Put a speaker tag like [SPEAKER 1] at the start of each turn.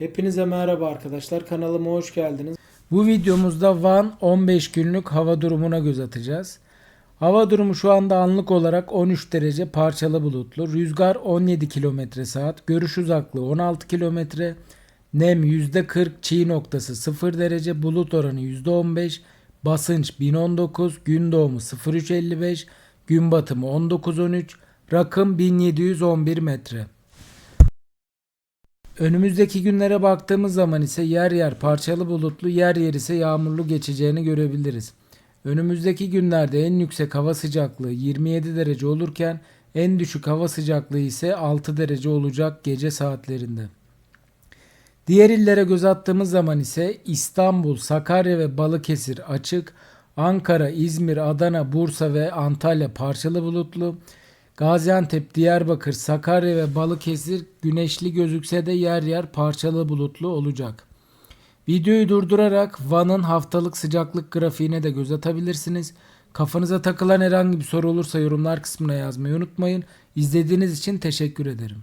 [SPEAKER 1] Hepinize merhaba arkadaşlar. Kanalıma hoş geldiniz. Bu videomuzda Van 15 günlük hava durumuna göz atacağız. Hava durumu şu anda anlık olarak 13 derece parçalı bulutlu. Rüzgar 17 km saat. Görüş uzaklığı 16 km. Nem %40. Çiğ noktası 0 derece. Bulut oranı %15. Basınç 1019. Gün doğumu 0355. Gün batımı 1913. Rakım 1711 metre. Önümüzdeki günlere baktığımız zaman ise yer yer parçalı bulutlu, yer yer ise yağmurlu geçeceğini görebiliriz. Önümüzdeki günlerde en yüksek hava sıcaklığı 27 derece olurken en düşük hava sıcaklığı ise 6 derece olacak gece saatlerinde. Diğer illere göz attığımız zaman ise İstanbul, Sakarya ve Balıkesir açık, Ankara, İzmir, Adana, Bursa ve Antalya parçalı bulutlu, Gaziantep, Diyarbakır, Sakarya ve Balıkesir güneşli gözükse de yer yer parçalı bulutlu olacak. Videoyu durdurarak Van'ın haftalık sıcaklık grafiğine de göz atabilirsiniz. Kafanıza takılan herhangi bir soru olursa yorumlar kısmına yazmayı unutmayın. İzlediğiniz için teşekkür ederim.